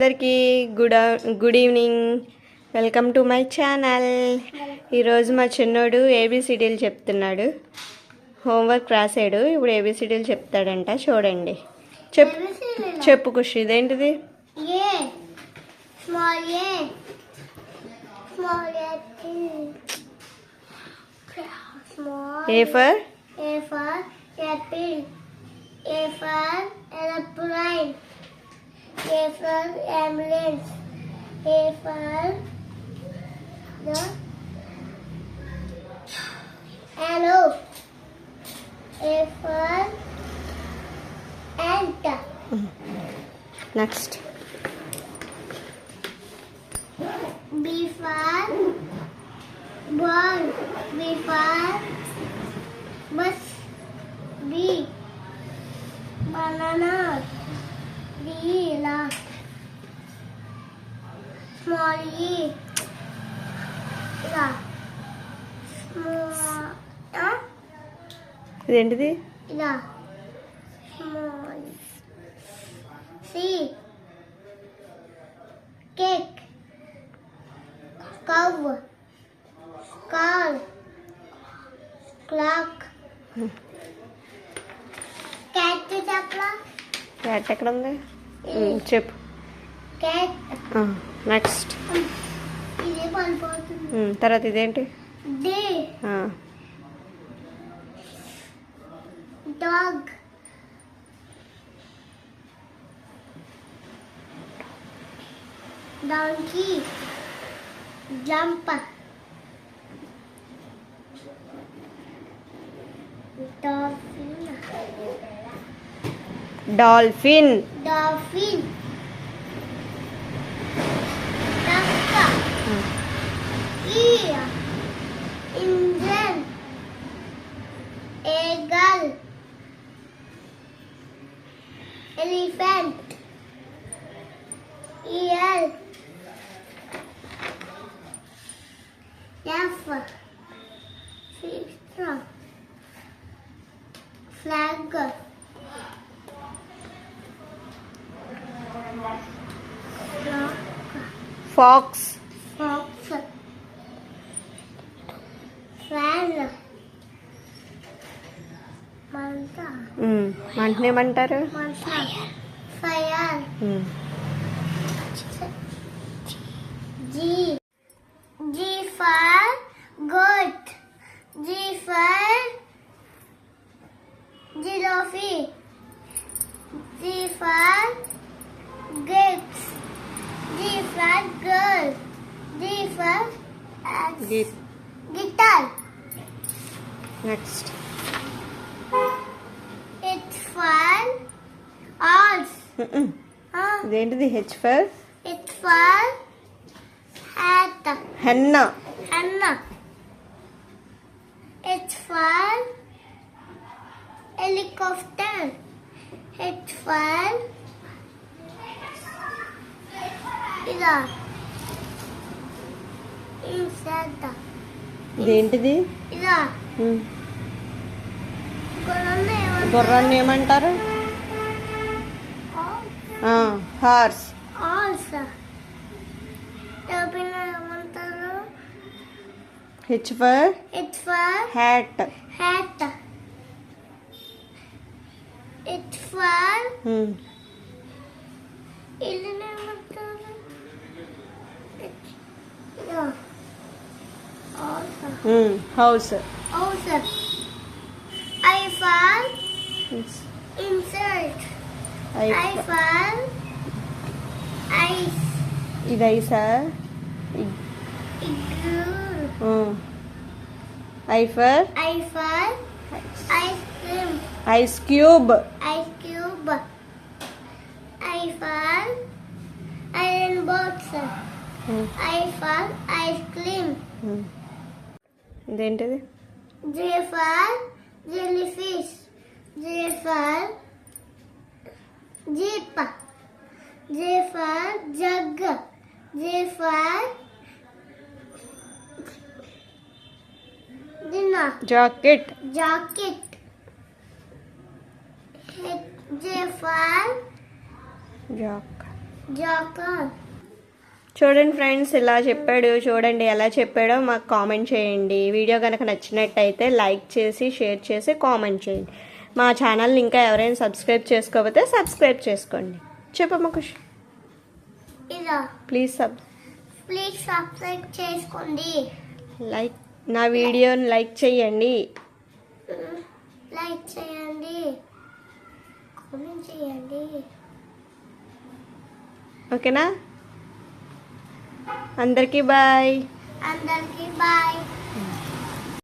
అందరికీ good good evening welcome to my channel ఈరోజు మా చిన్నోడు ఏబిసిడీలు చెప్తున్నాడు హోంవర్క్ రాసాడు ఇప్పుడు ఏబిసిడీలు చెప్తాడంట చూడండి చెప్ చెప్పు కుష్ ఇదేంటిది A for A for A for A for ambulance. A for the arrow. A for ant. Next. B for ball. B for ఇదేంటిది కేక్ కవ్ క్లాక్ క్యాట్ ఎక్కడ ఉంది చెప్పు నెక్స్ట్ తర్వాత ఇదేంటి dog. Donkey. Jump. Dolphin. Dolphin. Dolphin. Duck. Hmm. Ear. In elephant E L F Fistra Flag Fox Fox Flag మంట మంటనేమంటారు మంట G. G for goat. G for giraffe. G for grapes. G for girl. G for eggs. ఇదేంటిది H for H for hat henna henna H for helicopter H for ఇలా ఇదేంటిది ఇలా hmm. గుర్రాన్ని ఏమంటారు గుర్రాన్ని ఏమంటారు హార్స్ Horse. డబ్బిని ఏమంటారు H for It's for hat hat. It's for ఇల్లుని ఏమంటారు Yeah. Awesome. House Awesome. I found I ఇది ఐసా I I for ice cream ice cube ice cube I for iron box I for ice cream ఇదేంటిది J for jellyfish J for jeep J for jug J for dinner. Jacket jacket J for jack joker చూడండి friends ఇలా చెప్పాడు చూడండి ఎలా చెప్పాడో మాకు comment చేయండి video కనుక నచ్చినట్టయితే లైక్ చేసి షేర్ చేసి కామెంట్ చేయండి మా ఛానల్ని ఇంకా ఎవరైనా సబ్స్క్రైబ్ చేసుకోకపోతే సబ్స్క్రైబ్ చేసుకోండి చెప్పమ్మా Khush please sub please subscribe చేసుకోండి లైక్ నా వీడియోని లైక్ చేయండి లైక్ చేయండి కామెంట్ చేయండి ఓకేనా అందరికీ బాయ్ అందరికీ బాయ్